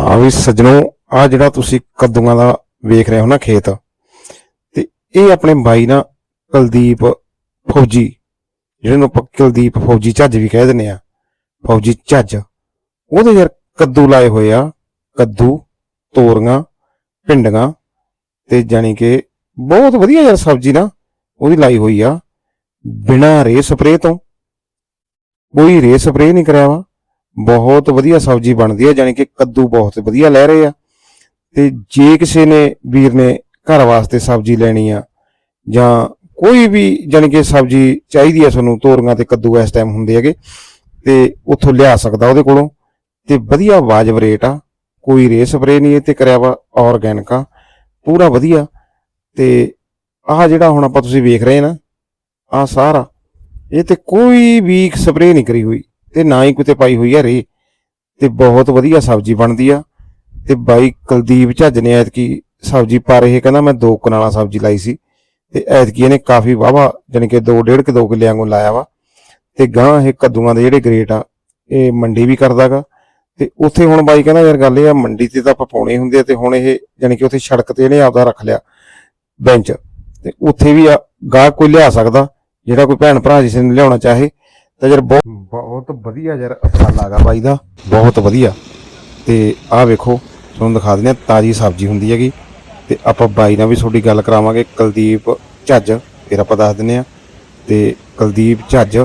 ਹਾਂ ਵੀ ਸੱਜਣੋ ਆ ਜਿਹੜਾ ਤੁਸੀਂ ਕੱਦੂਆਂ ਦਾ ਵੇਖ ਰਹੇ ਹੋ ਨਾ ਖੇਤ, ਤੇ ਇਹ ਆਪਣੇ ਬਾਈ ਨਾ ਕੁਲਦੀਪ ਫੌਜੀ, ਜਿਹਨੂੰ ਨੂੰ ਆਪਾਂ ਕੁਲਦੀਪ ਫੌਜੀ ਝੱਜ ਵੀ ਕਹਿ ਦਿੰਦੇ ਆ ਫੌਜੀ ਝੱਜ। ਉਹਦੇ ਯਾਰ ਕੱਦੂ ਲਾਏ ਹੋਏ ਆ, ਕੱਦੂ, ਤੋਰੀਆਂ, ਭਿੰਡੀਆਂ, ਤੇ ਜਾਣੀ ਕਿ ਬਹੁਤ ਵਧੀਆ ਯਾਰ ਸਬਜ਼ੀ ਨਾ ਉਹਦੀ ਲਾਈ ਹੋਈ ਆ, ਬਿਨਾਂ ਰੇ ਸਪਰੇ ਤੋਂ। ਕੋਈ ਰੇ ਸਪਰੇ ਨਹੀਂ ਕਰਿਆ ਵਾ। ਬਹੁਤ ਵਧੀਆ ਸਬਜ਼ੀ ਬਣਦੀ ਹੈ, ਜਾਣੀ ਕਿ ਕੱਦੂ ਬਹੁਤ ਵਧੀਆ ਲੈ ਰਹੇ ਆ। ਤੇ ਜੇ ਕਿਸੇ ਨੇ, ਵੀਰ ਨੇ ਘਰ ਵਾਸਤੇ ਸਬਜ਼ੀ ਲੈਣੀ ਆ, ਜਾਂ ਕੋਈ ਵੀ, ਜਾਣੀ ਕਿ ਸਬਜ਼ੀ ਚਾਹੀਦੀ ਹੈ ਤੁਹਾਨੂੰ, ਤੋਰੀਆਂ ਤੇ ਕੱਦੂ ਇਸ ਟਾਈਮ ਹੁੰਦੇ ਹੈਗੇ, ਤੇ ਉੱਥੋਂ ਲਿਆ ਸਕਦਾ ਉਹਦੇ ਕੋਲੋਂ, ਤੇ ਵਧੀਆ ਵਾਜਬ ਰੇਟ ਆ। ਕੋਈ ਰੇ ਸਪਰੇ ਨਹੀਂ ਇਹ ਤੇ ਕਰਿਆ ਵਾ ਆਰਗੈਨਿਕ ਆ, ਪੂਰਾ ਵਧੀਆ। ਤੇ ਆਹ ਜਿਹੜਾ ਹੁਣ ਆਪਾਂ ਤੁਸੀਂ ਵੇਖ ਰਹੇ ਨਾ, ਆਹ ਸਾਰਾ, ਇਹ ਤੇ ਕੋਈ ਵੀ ਸਪਰੇ ਨਹੀਂ ਕਰੀ ਹੋਈ। ਤੇ ਨਾ ਹੀ ਕਿਤੇ ਪਾਈ ਹੋਈ ਆ ਰੇ ਤੇ ਬਹੁਤ ਵਧੀਆ ਸਬਜ਼ੀ ਬਣਦੀ ਆ। ਤੇ ਬਾਈ ਕੁਲਦੀਪ ਝੱਜ ਨੇ ਐਤਕੀ ਸਬਜ਼ੀ ਪਾ ਰਹੇ ਕਹਿੰਦਾ ਮੈਂ ਦੋ ਕਨਾਲਾ ਸਬਜ਼ੀ ਲਾਈ ਸੀ, ਤੇ ਐਤਕੀ ਇਹਨੇ ਕਾਫੀ ਵਾਵਾ ਜਾਣੀ ਕਿ 2 1.5 ਕਿ 2 ਕਿੱਲਿਆਂ ਨੂੰ ਲਾਇਆ ਵਾ। ਤੇ ਗਾਂ ਇਹ ਕੱਦੂਆਂ ਦੇ ਜਿਹੜੇ ਗ੍ਰੇਟ ਆ, ਇਹ ਮੰਡੀ ਵੀ ਕਰਦਾਗਾ ਤੇ ਉੱਥੇ ਹੁਣ ਬਾਈ ਕਹਿੰਦਾ ਯਾਰ ਗੱਲ ਇਹ ਆ, ਮੰਡੀ ਤੇ ਤਾਂ ਆਪਾਂ ਪਾਉਣੇ ਹੁੰਦੇ ਆ, ਤੇ ਹੁਣ ਇਹ ਜਾਣੀ ਕਿ ਉੱਥੇ ਸੜਕ ਤੇ ਇਹਨੇ ਆਪਦਾ ਰੱਖ ਲਿਆ ਬੈਂਚ। ਤੇ ਉੱਥੇ ਵੀ ਆ, ਗਾਹਕ ਕੋਈ ਲਿਆ ਸਕਦਾ, ਜਿਹੜਾ ਕੋਈ ਭੈਣ ਭਰਾ ਜਿਸ ਨੂੰ ਲਿਆਉਣਾ ਚਾਹੇ ਤਾਂ ਯਾਰ ਬਹੁਤ ਬਹੁਤ ਵਧੀਆ ਯਾਰ ਉਪਰਾਲਾ ਹੈਗਾ ਬਾਈ ਦਾ। ਬਹੁਤ ਵਧੀਆ। ਤੇ ਆਹ ਵੇਖੋ ਤੁਹਾਨੂੰ ਦਿਖਾ ਦਿੰਦੇ ਆ ਤਾਜੀ ਸਬਜ਼ੀ ਹੁੰਦੀ ਹੈਗੀ। ਤੇ ਆਪਾਂ ਬਾਈ ਨਾਲ ਵੀ ਤੁਹਾਡੀ ਗੱਲ ਕਰਾਵਾਂਗੇ ਕੁਲਦੀਪ ਝੱਜ ਫਿਰ ਆਪਾਂ ਦੱਸ ਦਿੰਦੇ ਆ ਤੇ ਕੁਲਦੀਪ ਝੱਜ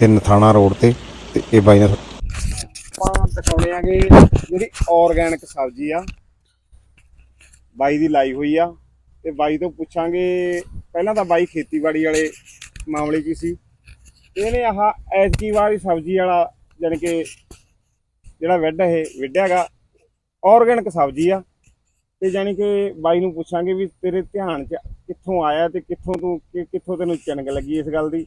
ਤੇ ਨਥਾਣਾ ਰੋਡ ਤੇ ਤੇ ਇਹ ਬਾਈ ਨਾਲ ਆਪਾਂ ਦਿਖਾਉਣੇ ਆਗੇ ਜਿਹੜੀ ਆਰਗੈਨਿਕ ਸਬਜ਼ੀ ਆ ਬਾਈ ਦੀ ਲਾਈ ਹੋਈ ਆ। ਤੇ ਬਾਈ ਤੋਂ ਪੁੱਛਾਂਗੇ ਪਹਿਲਾਂ ਤਾਂ ਬਾਈ ਖੇਤੀਬਾੜੀ ਵਾਲੇ ਮਾਮਲੇ ਕੀ ਸੀ? ਇਹਨੇ ਆਹ ਐਤਕੀ ਵਾਲੀ ਸਬਜ਼ੀ ਵਾਲਾ ਜਾਣੀ ਕਿ ਜਿਹੜਾ ਵੈਡ ਇਹ ਵਿੱਢਿਆਗਾ ਆਰਗੈਨਿਕ ਸਬਜ਼ੀ ਆ। ਤੇ ਜਾਣੀ ਕਿ ਬਾਈ ਨੂੰ ਪੁੱਛਾਂਗੇ ਵੀ ਤੇਰੇ ਧਿਆਨ 'ਚ ਕਿੱਥੋਂ ਆਇਆ ਤੇ ਕਿੱਥੋਂ ਤੂੰ ਕਿੱਥੋਂ ਤੈਨੂੰ ਚੰਗ ਲੱਗੀ ਇਸ ਗੱਲ ਦੀ?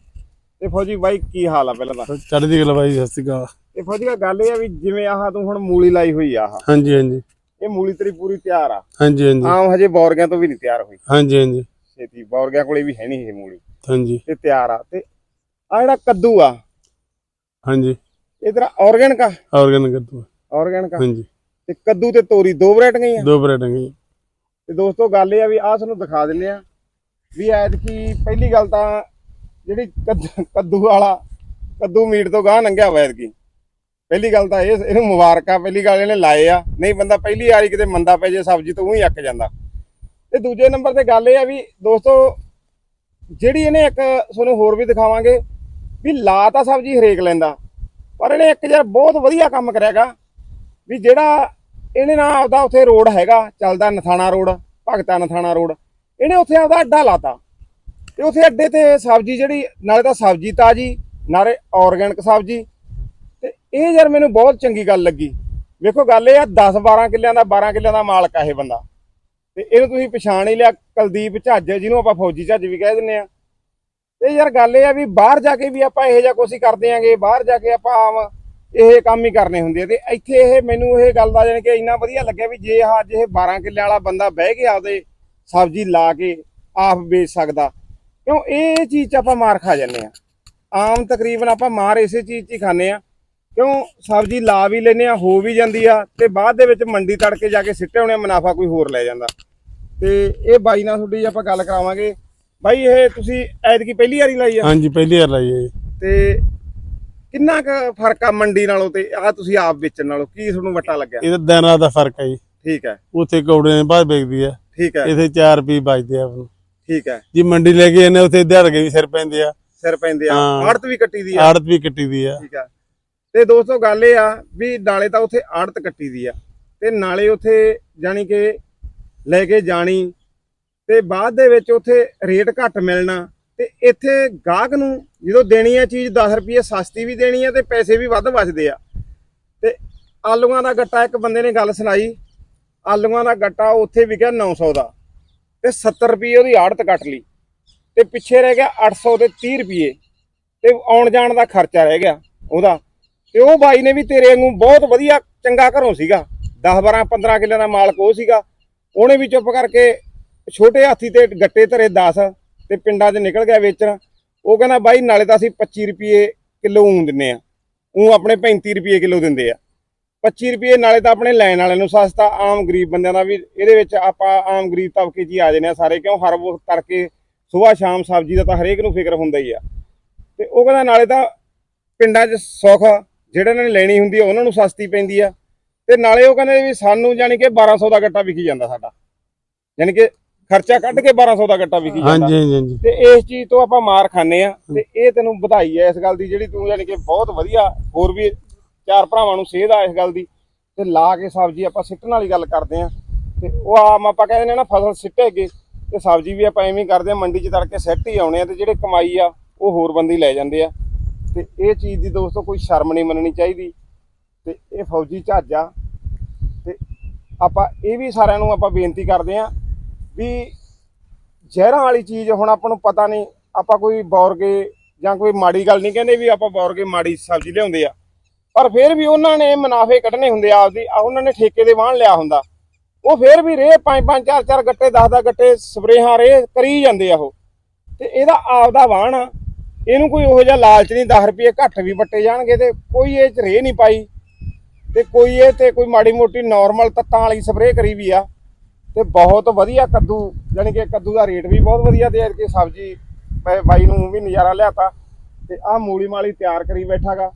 ਤੇ ਫੌਜੀ ਬਾਈ ਕੀ ਹਾਲ ਆ ਪਹਿਲਾਂ ਤਾਂ? ਚੜ੍ਹਦੀ ਕਲਾ ਬਾਈ ਸਤਿ ਸ਼੍ਰੀ ਅਕਾਲ। ਤੇ ਫੌਜੀ ਦਾ ਗੱਲ ਇਹ ਆ ਵੀ ਜਿਵੇਂ ਆਹ ਤੂੰ ਹੁਣ ਮੂਲੀ ਲਾਈ ਹੋਈ ਆ ਆਹ। ਹਾਂਜੀ ਹਾਂਜੀ। ਇਹ ਮੂਲੀ ਤੇਰੀ ਪੂਰੀ ਤਿਆਰ ਆ। ਹਾਂਜੀ ਹਾਂਜੀ। ਆਮ ਹਜੇ ਬੌਰਗਿਆਂ ਤੋਂ ਵੀ ਨਹੀਂ ਤਿਆਰ ਹੋਈ। ਹਾਂਜੀ ਹਾਂਜੀ। ਛੇਤੀ। ਬੌਰਗਿਆਂ ਕੋਲੇ ਵੀ ਹੈ ਨਹੀਂ ਇਹ ਮੂਲੀ। ਹਾਂਜੀ। ਤੇ ਤਿਆਰ ਆ। ਤੇ ਆ ਜਿਹੜਾ ਕੱਦੂ ਆ ਹਾਂਜੀ। ਇਹ ਤੇਰਾ ਆਰਗੈਨਿਕ ਆ? ਆਰਗੈਨਿਕ ਆ। ਹਾਂਜੀ। ਤੇ ਕੱਦੂ ਤੇ ਤੋਰੀ ਦੋ ਵੈਰਾਈਟੀਆਂ ਆ ਦੋ ਬਰੇਟਾਂ ਗਈ ਤੇ ਦੋਸਤੋ ਗੱਲ ਇਹ ਆ ਵੀ ਆਹ ਤੁਹਾਨੂੰ ਦਿਖਾ ਦਿੰਨੇ ਆ ਵੀ ਐਤਕੀ ਪਹਿਲੀ ਗੱਲ ਤਾਂ ਜਿਹੜੀ ਕੱਦ- ਕੱਦੂ ਵਾਲਾ ਕੱਦੂ ਮੀਟ ਤੋਂ ਗਾਹ ਨੰਗਿਆ ਹੋਇਆ ਐਤਕੀ। ਪਹਿਲੀ ਗੱਲ ਤਾਂ ਇਹ ਇਹਨੂੰ ਮੁਬਾਰਕਾਂ ਪਹਿਲੀ ਗੱਲ ਇਹਨੇ ਲਾਏ ਆ। ਨਹੀਂ ਬੰਦਾ ਪਹਿਲੀ ਵਾਰੀ ਕਿਤੇ ਮੰਦਾ ਪੈ ਜੇ ਸਬਜ਼ੀ ਤੋਂ ਉਹੀ ਅੱਕ ਜਾਂਦਾ। ਤੇ ਦੂਜੇ ਨੰਬਰ ਤੇ ਗੱਲ ਇਹ ਆ ਵੀ ਦੋਸਤੋ ਜਿਹੜੀ ਇਹਨੇ ਇੱਕ ਤੁਹਾਨੂੰ ਹੋਰ ਵੀ ਦਿਖਾਵਾਂਗੇ ਵੀ ਲਾ ਤਾਂ ਸਬਜ਼ੀ ਹਰੇਕ ਲੈਂਦਾ, ਪਰ ਇਹਨੇ ਇੱਕ ਯਾਰ ਬਹੁਤ ਵਧੀਆ ਕੰਮ ਕਰਿਆਗਾ ਵੀ ਜਿਹੜਾ ਇਹਨੇ ਨਾ ਆਪਦਾ ਉੱਥੇ ਰੋਡ ਹੈਗਾ, ਚੱਲਦਾ ਨਥਾਣਾ ਰੋਡ, ਭਗਤਾ ਨਥਾਣਾ ਰੋਡ, ਇਹਨੇ ਉੱਥੇ ਆਪਦਾ ਅੱਡਾ ਲਾਤਾ। ਤੇ ਉੱਥੇ ਅੱਡੇ ਤੇ ਸਬਜ਼ੀ ਜਿਹੜੀ, ਨਾਲੇ ਤਾਂ ਸਬਜ਼ੀ ਤਾਜੀ, ਨਾਲੇ ਆਰਗੈਨਿਕ ਸਬਜ਼ੀ। ਤੇ ਇਹ ਯਾਰ ਮੈਨੂੰ ਬਹੁਤ ਚੰਗੀ ਗੱਲ ਲੱਗੀ। ਵੇਖੋ ਗੱਲ ਇਹ ਆ 10 12 ਕਿੱਲਿਆਂ ਦਾ 12 ਕਿੱਲਿਆਂ ਦਾ ਮਾਲਕ ਆ ਇਹ ਬੰਦਾ। ਤੇ ਇਹਨੂੰ ਤੁਸੀਂ ਪਛਾਣ ਹੀ ਲਿਆ, ਕੁਲਦੀਪ ਝੱਜ ਜਿਹਨੂੰ ਆਪਾਂ ਫੌਜੀ ਝੱਜ ਵੀ ਕਹਿ ਦਿੰਦੇ ਆ। ਤੇ ਯਾਰ ਗੱਲ ਇਹ ਆ ਵੀ ਬਾਹਰ ਜਾ ਕੇ ਵੀ ਆਪਾਂ ਇਹੋ ਜਿਹਾ ਕੁਛ ਹੀ ਕਰਦੇ ਆਂਗੇ, ਬਾਹਰ ਜਾ ਕੇ ਆਪਾਂ ਆਮ ਇਹ ਕੰਮ ਹੀ ਕਰਨੇ ਹੁੰਦੇ ਆ। ਤੇ ਇੱਥੇ ਇਹ ਮੈਨੂੰ ਇਹ ਗੱਲ ਦਾ ਜਾਣੀ ਕਿ ਇੰਨਾ ਵਧੀਆ ਲੱਗਿਆ ਵੀ ਜੇ ਆਹ ਅੱਜ ਇਹ 12 ਕਿੱਲੇ ਵਾਲਾ ਬੰਦਾ ਬਹਿ ਕੇ ਆਪਦੇ ਸਬਜ਼ੀ ਲਾ ਕੇ ਆਪ ਵੇਚ ਸਕਦਾ। ਕਿਉਂ ਇਹ ਚੀਜ਼ 'ਚ ਆਪਾਂ ਮਾਰ ਖਾ ਜਾਂਦੇ ਆ। ਆਮ ਤਕਰੀਬਨ ਆਪਾਂ ਮਾਰ ਇਸੇ ਚੀਜ਼ 'ਚ ਹੀ ਖਾਂਦੇ ਆ। ਕਿਉਂ ਸਬਜ਼ੀ ਲਾ ਵੀ ਲੈਨੇ ਆ, ਹੋ ਵੀ ਜਾਂਦੀ ਆ ਤੇ ਬਾਅਦ ਦੇ ਵਿੱਚ ਮੰਡੀ ਤੜਕੇ ਜਾ ਕੇ ਸਿੱਟੇ ਹੋਣੇ ਮੁਨਾਫਾ ਕੋਈ ਹੋਰ ਲੈ ਜਾਂਦਾ। ਤੇ ਇਹ ਬਾਈ ਨਾਲ ਤੁਹਾਡੀ ਆਪਾਂ ਗੱਲ ਕਰਾਵਾਂਗੇ। ਬਾਈ ਇਹ ਤੁਸੀਂ ਐਤਕੀ ਪਹਿਲੀ ਵਾਰੀ ਲਾਈ ਆ? ਹਾਂਜੀ ਪਹਿਲੀ ਵਾਰ ਲਾਈ ਹੈ ਜੀ। ਤੇ ਕਿੰਨਾ ਕੁ ਫ਼ਰਕ ਆ ਮੰਡੀ ਨਾਲੋਂ ਤੇ ਆ ਤੁਸੀਂ ਆਪ ਵੇਚਣ ਨਾਲੋਂ? ਕੀ ਤੁਹਾਨੂੰ ਵੱਟਾ ਲੱਗਿਆ? ਇਹਦਾ ਦਿਨ ਰਾਤ ਦਾ ਫ਼ਰਕ ਹੈ ਜੀ। ਠੀਕ ਹੈ। ਉੱਥੇ ਕੌੜੇ ਬਾਅਦ ਵੇਚਦੀ ਆ। ਠੀਕ ਹੈ। ਇੱਥੇ 4 ਰੁਪਏ ਬਚਦੇ ਆ ਨੂੰ। ਠੀਕ ਹੈ। ਜੀ ਮੰਡੀ ਲੈ ਕੇ ਇਹਨੇ ਉੱਥੇ ਦਿਹਾੜ ਕੇ ਵੀ ਸਿਰ ਪੈਂਦੇ ਆ। ਸਿਰ ਪੈਂਦੇ ਆ। ਹਾਂ। ਆੜਤ ਵੀ ਕੱਟੀ ਦੀ ਆ। ਆੜਤ ਵੀ ਕੱਟੀ ਦੀ ਆ। ਠੀਕ ਆ ਤੇ ਦੋਸਤੋ ਗੱਲ ਇਹ ਆ ਵੀ ਨਾਲੇ ਤਾਂ ਉੱਥੇ ਆੜਤ ਕੱਟੀ ਦੀ ਆ। ਤੇ ਨਾਲੇ ਉੱਥੇ ਜਾਣੀ ਕਿ ਲੈ ਕੇ ਜਾਣੀ ਤੇ ਬਾਅਦ ਦੇ ਵਿੱਚ ਉੱਥੇ ਰੇਟ ਘੱਟ ਮਿਲਣਾ ਤੇ ਇੱਥੇ ਗਾਹਕ ਨੂੰ ਜਦੋਂ ਦੇਣੀ ਹੈ ਚੀਜ਼ 10 ਰੁਪਏ ਸਸਤੀ ਵੀ ਦੇਣੀ ਹੈ ਤੇ ਪੈਸੇ ਵੀ ਵੱਧ ਬਚਦੇ ਆ। ਤੇ ਆਲੂਆਂ ਦਾ ਗੱਟਾ ਇੱਕ ਬੰਦੇ ਨੇ ਗੱਲ ਸੁਣਾਈ, ਆਲੂਆਂ ਦਾ ਗੱਟਾ ਉੱਥੇ ਵਿਕਿਆ 900 ਦਾ ਤੇ 70 ਰੁਪਏ ਉਹਦੀ ਆੜਤ ਕੱਟ ਲਈ ਤੇ ਪਿੱਛੇ ਰਹਿ ਗਿਆ 800 ਤੇ 30 ਰੁਪਏ ਤੇ ਆਉਣ ਜਾਣ ਦਾ ਖਰਚਾ ਰਹਿ ਗਿਆ ਉਹਦਾ। ਤੇ ਉਹ ਬਾਈ ਨੇ ਵੀ ਤੇਰੇ ਵਾਂਗੂ ਬਹੁਤ ਵਧੀਆ ਚੰਗਾ ਘਰੋਂ ਸੀਗਾ 10 12 15 ਕਿੱਲੇ ਦਾ ਮਾਲਕ ਉਹ ਸੀਗਾ, ਉਹਨੇ ਵੀ ਚੁੱਪ ਕਰਕੇ ਛੋਟੇ ਹਾਥੀ ਤੇ ਗੱਟੇ ਧਰੇ 10 ਤੇ ਪਿੰਡਾਂ 'ਚ ਨਿਕਲ ਗਿਆ ਵੇਚਣ। ਉਹ ਕਹਿੰਦਾ, ਬਾਈ, ਨਾਲੇ ਤਾਂ ਅਸੀਂ 25 ਰੁਪਏ ਕਿਲੋ ਊਂ ਦਿੰਨੇ ਆ। ਊਂ ਆਪਣੇ 35 ਰੁਪਏ ਕਿਲੋ ਦਿੰਦੇ ਆ। 25 ਰੁਪਏ ਨਾਲੇ ਤਾਂ ਆਪਣੇ ਲੈਣ ਵਾਲਿਆਂ ਨੂੰ ਸਸਤਾ, ਆਮ ਗਰੀਬ ਬੰਦਿਆਂ ਦਾ ਵੀ। ਇਹਦੇ ਵਿੱਚ ਆਪਾਂ ਆਮ ਗਰੀਬ ਤਬਕੇ 'ਚ ਹੀ ਆ ਜਾਂਦੇ ਆ ਸਾਰੇ, ਕਿਉਂ? ਹਰ ਵਕਤ ਕਰਕੇ ਸਵੇਰ, ਸ਼ਾਮ ਸਬਜ਼ੀ ਦਾ ਤਾਂ ਹਰੇਕ ਨੂੰ ਫਿਕਰ ਹੁੰਦਾ ਹੀ ਆ। ਤੇ ਉਹ ਕਹਿੰਦਾ, ਨਾਲੇ ਤਾਂ ਪਿੰਡਾਂ 'ਚ ਸੁੱਖ ਜਿਹੜੇ ਨੇ ਲੈਣੀ ਹੁੰਦੀ ਆ, ਉਹਨਾਂ ਨੂੰ ਸਸਤੀ ਪੈਂਦੀ ਆ। ਤੇ ਨਾਲੇ ਉਹ ਕਹਿੰਦੇ ਵੀ ਸਾਨੂੰ ਜਾਨੀ ਕਿ 1200 ਦਾ ਗੱਟਾ ਵਿਕੀ ਜਾਂਦਾ ਸਾਡਾ। ਯਾਨੀ ਕਿ ਖਰਚਾ ਕੱਢ ਕੇ 1200 ਦਾ ਗੱਟਾ ਵਿਕੀ ਜਾਂਦਾ। ਹਾਂਜੀ ਹਾਂਜੀ ਤੇ ਇਸ ਚੀਜ਼ ਤੋਂ ਆਪਾਂ ਮਾਰ ਖਾਂਦੇ ਆ ਤੇ ਇਹ ਤੈਨੂੰ ਵਧਾਈ ਹੈ ਇਸ ਗੱਲ ਦੀ ਜਿਹੜੀ ਤੂੰ ਯਾਨੀ ਕਿ ਬਹੁਤ ਵਧੀਆ ਹੋਰ ਵੀ ਚਾਰ ਭਰਾਵਾਂ ਨੂੰ ਸੇਧ ਆ ਇਸ ਗੱਲ ਦੀ। ਤੇ ਲਾ ਕੇ ਸਬਜ਼ੀ ਆਪਾਂ ਸਿੱਟਣ ਵਾਲੀ ਗੱਲ ਕਰਦੇ ਆ ਤੇ ਉਹ ਆਮ ਆਪਾਂ ਕਹਿੰਦੇ ਨੇ ਨਾ ਫਸਲ ਸਿੱਟੇਗੇ। ਤੇ ਸਬਜ਼ੀ ਵੀ ਆਪਾਂ ਐਵੇਂ ਕਰਦੇ ਆ ਮੰਡੀ 'ਚ ਤੜਕੇ ਸਿੱਟ ਹੀ ਆਉਣੇ ਆ ਤੇ ਜਿਹੜੇ ਕਮਾਈ ਆ ਉਹ ਹੋਰ ਬੰਦੇ ਲੈ ਜਾਂਦੇ ਆ। ਤੇ ਇਹ ਚੀਜ਼ ਦੀ ਦੋਸਤੋ ਕੋਈ ਸ਼ਰਮ ਨਹੀਂ ਮੰਨਣੀ ਚਾਹੀਦੀ। ਤੇ ਇਹ ਫੌਜੀ ਝਾਜਾ ਤੇ ਆਪਾਂ ਇਹ ਵੀ ਸਾਰਿਆਂ ਨੂੰ ਆਪਾਂ ਬੇਨਤੀ ਕਰਦੇ ਆ ਵੀ ਜ਼ਹਿਰਾਂ ਵਾਲੀ ਚੀਜ਼ ਹੁਣ ਆਪਾਂ ਨੂੰ ਪਤਾ ਨਹੀਂ, ਆਪਾਂ ਕੋਈ ਬੌਰਗੇ ਜਾਂ ਕੋਈ ਮਾੜੀ ਗੱਲ ਨਹੀਂ ਕਹਿੰਦੇ ਵੀ ਆਪਾਂ ਬੌਰਗੇ ਮਾੜੀ ਸਬਜ਼ੀ ਲਿਆਉਂਦੇ ਆ। ਪਰ ਫਿਰ ਵੀ ਉਹਨਾਂ ਨੇ ਮੁਨਾਫੇ ਕੱਢਣੇ ਹੁੰਦੇ ਆ ਆਪਦੀ ਉਹਨਾਂ ਨੇ ਠੇਕੇ ਦੇ ਵਾਹਣ ਲਿਆ ਹੁੰਦਾ। ਉਹ ਫਿਰ ਵੀ ਰੇ ਪੰਜ ਪੰਜ, ਚਾਰ ਚਾਰ ਗੱਟੇ 10 10 ਗੱਟੇ ਸਪਰੇਹਾਂ ਰੇ ਕਰੀ ਜਾਂਦੇ ਆ ਉਹ। ਤੇ ਇਹਦਾ ਆਪਦਾ ਵਾਹਣ ਆ। ਇਹਨੂੰ ਕੋਈ ਉਹੋ ਜਿਹਾ ਲਾਲਚ ਨਹੀਂ 10 ਰੁਪਏ ਘੱਟ ਵੀ ਵੱਟੇ ਜਾਣਗੇ ਤੇ ਕੋਈ ਇਹ ਚ ਰੇ ਨਹੀਂ ਪਾਈ। ਤੇ ਕੋਈ ਇਹ ਤੇ ਕੋਈ ਮਾੜੀ ਮੋਟੀ ਨਾਰਮਲ ਤੱਤਾਂ ਵਾਲੀ ਸਪਰੇਅ ਕਰੀ ਵੀ ਆ। ਤੇ ਬਹੁਤ ਵਧੀਆ ਕੱਦੂ ਯਾਨੀ ਕਿ ਕੱਦੂ ਦਾ ਰੇਟ ਵੀ ਬਹੁਤ ਵਧੀਆ ਤੇ ਕਿ ਸਬਜ਼ੀ ਮੈਂ ਬਾਈ ਨੂੰ ਵੀ ਨਜ਼ਾਰਾ ਲਿਆਤਾ ਤੇ ਆਹ ਮੂਲੀ ਮਾਲੀ ਤਿਆਰ ਕਰੀ ਬੈਠਾਗਾ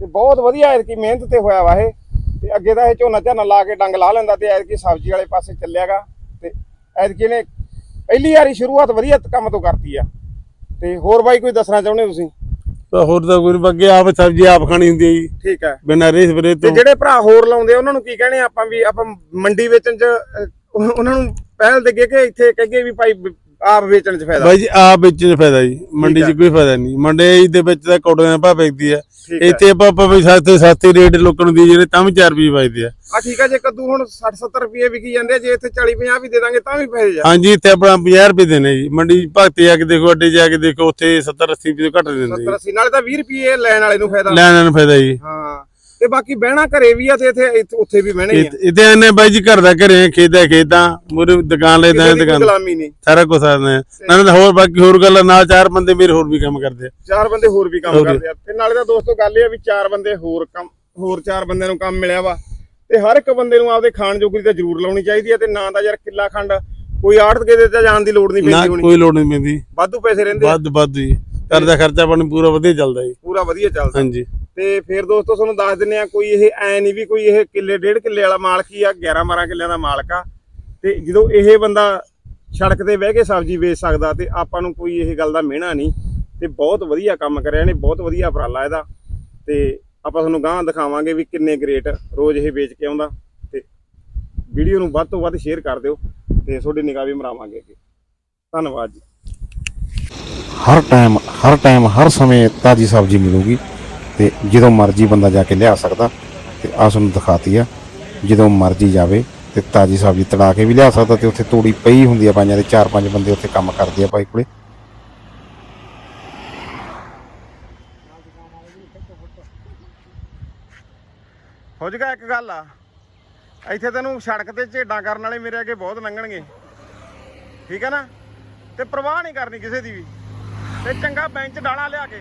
ਤੇ ਬਹੁਤ ਵਧੀਆ ਐਤਕੀ ਮਿਹਨਤ ਤੇ ਹੋਇਆ ਵਾ ਇਹ ਤੇ ਅੱਗੇ ਤਾਂ ਇਹ ਝੋਨਾ ਝਾਨਾ ਲਾ ਕੇ ਡੰਗ ਲਾ ਲੈਂਦਾ ਤੇ ਐਤਕੀ ਸਬਜ਼ੀ ਵਾਲੇ ਪਾਸੇ ਚੱਲਿਆਗਾ ਤੇ ਐਤਕੀ ਨੇ ਪਹਿਲੀ ਵਾਰੀ ਸ਼ੁਰੂਆਤ ਵਧੀਆ ਕੰਮ ਤੋਂ ਕਰਤੀ ਆ। ਤੇ ਹੋਰ ਬਾਈ ਕੋਈ ਦੱਸਣਾ ਚਾਹੁੰਦੇ ਤੁਸੀਂ? ਤਾਂ ਹੋਰ ਤਾਂ ਕੋਈ ਅੱਗੇ ਆਪ ਸਬਜ਼ੀ ਆਪ ਖਾਣੀ ਹੁੰਦੀ ਹੈ ਜੀ। ਠੀਕ ਹੈ ਬਿਨਾਂ ਰੇ ਸਪਰੇ ਤੇ। ਤੋਂ ਜਿਹੜੇ ਭਰਾ ਹੋਰ ਲਾਉਂਦੇ ਆ, ਉਹਨਾਂ ਨੂੰ ਕੀ ਕਹਿਣੇ ਆ ਆਪਾਂ ਵੀ ਆਪਾਂ ਮੰਡੀ ਵੇਚਣ ਚ ਉਹ- ਉਹਨਾਂ ਨੂੰ ਪਹਿਲ ਦੇਗੇ ਕਿ ਇੱਥੇ ਕਹੀਏ ਵੀ ਭਾਈ ਬ- ਆਪ ਵੇਚਣ ਚ ਫਾਇਦਾ। ਬਾਈ ਜੀ ਆਪ ਵੇਚਣ 'ਚ ਫਾਇਦਾ ਜੀ। ਮੰਡੀ। 'ਚ ਕੋਈ ਫਾਇਦਾ ਨਹੀਂ। ਮੰਡੀ ਦੇ ਵਿੱਚ ਤਾਂ ਕੋੜੇ ਦਾ ਭਾਅ ਵੇਚਦੀ ਆ। ਠੀਕ ਹੈ ਇੱਥੇ ਆਪਾਂ ਆਪਾਂ ਵੀ ਸਸਤੇ ਸਸਤੇ ਰੇਟ ਲੋਕਾਂ ਨੂੰ ਦੀ ਜਿਹੜੇ ਤਾਂ ਵੀ 4 ਰੁਪਏ ਵੱਜਦੇ ਆ। ਆ ਠੀਕ ਹੈ ਜੇ ਕੱਦੂ ਹੁਣ 60 70 ਰੁਪਏ ਵਿਕੀ ਜਾਂਦੇ ਆ ਜੇ ਇੱਥੇ 40 50 ਵੀ ਦੇ ਦਾਂਗੇ ਤਾਂ ਵੀ ਫਾਇਦੇ ਜਾ ਹਾਂਜੀ ਇੱਥੇ ਆਪਣਾ 50 ਰੁਪਏ ਦੇਣੇ ਜੀ। ਮੰਡੀ ਭਗਤੇ ਜਾ ਕੇ ਦੇਖੋ ਅੱਡੇ ਜਾ ਕੇ ਦੇਖੋ ਉੱਥੇ 70 80 ਰੁਪਏ ਤੋਂ ਘੱਟ ਦਿੰਦੇ 70 ਜੀ। 80 ਨਾਲੇ ਤਾਂ 20 ਰੁਪਏ ਲੈਣ ਵਾਲੇ ਨੂੰ ਫਾਇਦਾ। ਲੈਣ ਨੂੰ ਫਾਇਦਾ ਜੀ। ਹਾਂ। ਤੇ ਬਾਕੀ ਬਹਿਣਾ ਘਰੇ ਵੀ ਆ ਤੇ ਇੱਥੇ ਉੱਥੇ ਵੀ ਬਹਿਣੇ ਹੀ ਆ। ਇੱਥੇ ਇਹਨੇ ਬਾਈ ਜੀ ਘਰ ਦਾ ਘਰੇ ਖੇਤ ਦਾ ਖੇਤਾਂ ਮੂਰੇ ਦੁਕਾਨ ਲੈ ਦਾ ਕਿਸੇ ਦੀ ਕੋਈ ਦੁਕਾਨ। ਗੁਲਾਮੀ ਨਹੀਂ। ਸਾਰਾ ਕੁਝ ਆਉਂਦਾ ਨਾਲੇ ਤਾਂ ਹੋਰ ਬਾਕੀ ਹੋਰ ਗੱਲਾਂ ਨਾਲ ਚਾਰ ਬੰਦੇ ਮੇਰੇ ਹੋਰ ਵੀ ਕੰਮ ਕਰਦੇ ਆ। ਚਾਰ ਬੰਦੇ ਹੋਰ ਵੀ ਕੰਮ। ਕਰਦੇ ਆ। ਤੇ ਨਾਲੇ ਤਾਂ ਦੋਸਤੋ ਗੱਲ ਇਹ ਆ ਵੀ ਚਾਰ ਬੰਦੇ ਹੋਰ ਕੰਮ ਹੋਰ ਚਾਰ ਬੰਦਿਆਂ ਨੂੰ ਕੰਮ ਮਿਲਿਆ ਵਾ। ਤੇ ਹਰ ਇੱਕ ਬੰਦੇ ਨੂੰ ਆਪਦੇ ਖਾਣ ਜੋਗੀ ਤਾਂ ਜ਼ਰੂਰ ਲਾਉਣੀ ਚਾਹੀਦੀ ਹੈ ਤੇ ਨਾ ਤਾਂ ਯਾਰ ਕਿੱਲਾ ਖੰਡ ਕੋਈ ਆੜਤ ਕੇ ਦੇ ਤਾਂ ਜਾਣ ਦੀ ਲੋੜ ਨਹੀਂ ਪੈਂਦੀ ਹੋਣੀ। ਕੋਈ ਲੋੜ ਨਹੀਂ ਪੈਂਦੀ। ਵਾਧੂ ਪੈਸੇ ਰਹਿੰਦੇ ਆ, ਵੱਧ ਵੱਧ ਜੀ। ਘਰ ਦਾ ਖਰਚਾ ਪਾਣੀ ਪੂਰਾ ਵਧੀਆ ਚੱਲਦਾ ਜੀ। ਪੂਰਾ ਵਧੀਆ ਚੱਲਦਾ। ਹਾਂਜੀ। ਤੇ ਫਿਰ ਦੋਸਤੋ ਤੁਹਾਨੂੰ ਦੱਸ ਦਿੰਨੇ ਆ, ਕੋਈ ਇਹ ਐ ਨਹੀਂ ਵੀ ਕੋਈ ਇਹ ਕਿੱਲੇ, ਡੇਢ ਕਿੱਲੇ ਵਾਲਾ ਮਾਲਕ ਹੀ ਆ 11 12 ਕਿੱਲਿਆਂ ਦਾ ਮਾਲਕ ਆ। ਤੇ ਜਦੋਂ ਇਹ ਬੰਦਾ ਸੜਕ ਤੇ ਬਹਿ ਕੇ ਸਬਜ਼ੀ ਵੇਚ ਸਕਦਾ ਤੇ ਆਪਾਂ ਨੂੰ ਕੋਈ ਇਹ ਗੱਲ ਦਾ ਮਿਹਣਾ ਨਹੀਂ ਤੇ ਬਹੁਤ ਵਧੀਆ ਕੰਮ ਕਰਿਆ ਨੇ, ਬਹੁਤ ਵਧੀਆ ਉਪਰਾਲਾ ਇਹਦਾ। ਤੇ ਆਪਾਂ ਤੁਹਾਨੂੰ ਗਾਂ ਦਿਖਾਵਾਂਗੇ ਵੀ ਕਿੰਨੇ ਗ੍ਰੇਟ ਰੋਜ਼ ਇਹ ਵੇਚ ਕੇ ਆਉਂਦਾ ਤੇ ਵੀਡੀਓ ਨੂੰ ਵੱਧ ਤੋਂ ਵੱਧ ਸ਼ੇਅਰ ਕਰ ਦਿਓ ਤੇ ਤੁਹਾਡੀ ਨਿਗਾਹ ਵੀ ਮਰਾਵਾਂਗੇ ਅੱਗੇ। ਧੰਨਵਾਦ ਜੀ। ਹਰ ਟਾਈਮ ਹਰ ਟਾਈਮ, ਹਰ ਸਮੇਂ ਤਾਜੀ ਸਬਜ਼ੀ ਮਿਲੂਗੀ। ਤੇ ਜਦੋਂ ਮਰਜ਼ੀ ਬੰਦਾ ਜਾ ਕੇ ਲਿਆ ਸਕਦਾ ਤੇ ਆ ਤੁਹਾਨੂੰ ਦਿਖਾਤੀ ਆ। ਜਦੋਂ ਮਰਜ਼ੀ ਜਾਵੇ ਤੇ ਤਾਜੀ ਸਬਜ਼ੀ ਤੜਾ ਕੇ ਵੀ ਲਿਆ ਸਕਦਾ ਤੇ ਉੱਥੇ ਤੂੜੀ ਪਈ ਹੁੰਦੀ ਆ ਪਾਈਆਂ ਦੇ, ਚਾਰ ਪੰਜ ਬੰਦੇ ਉੱਥੇ ਕੰਮ ਕਰਦੇ ਆ ਭਾਈ ਕੋਲੇ। ਹੋ ਜਗਾ ਇੱਕ ਗੱਲ ਆ। ਇੱਥੇ ਤੈਨੂੰ ਸੜਕ ਤੇ ਝੇਡਾਂ ਕਰਨ ਵਾਲੇ ਮੇਰੇ ਅੱਗੇ ਬਹੁਤ ਲੰਘਣਗੇ ਠੀਕ ਹੈ ਨਾ? ਤੇ ਪ੍ਰਵਾਹ ਨਹੀਂ ਕਰਨੀ ਕਿਸੇ ਦੀ ਵੀ। ਤੇ ਚੰਗਾ ਬੈਂਚ ਡਾਲਾ ਲਿਆ ਕੇ।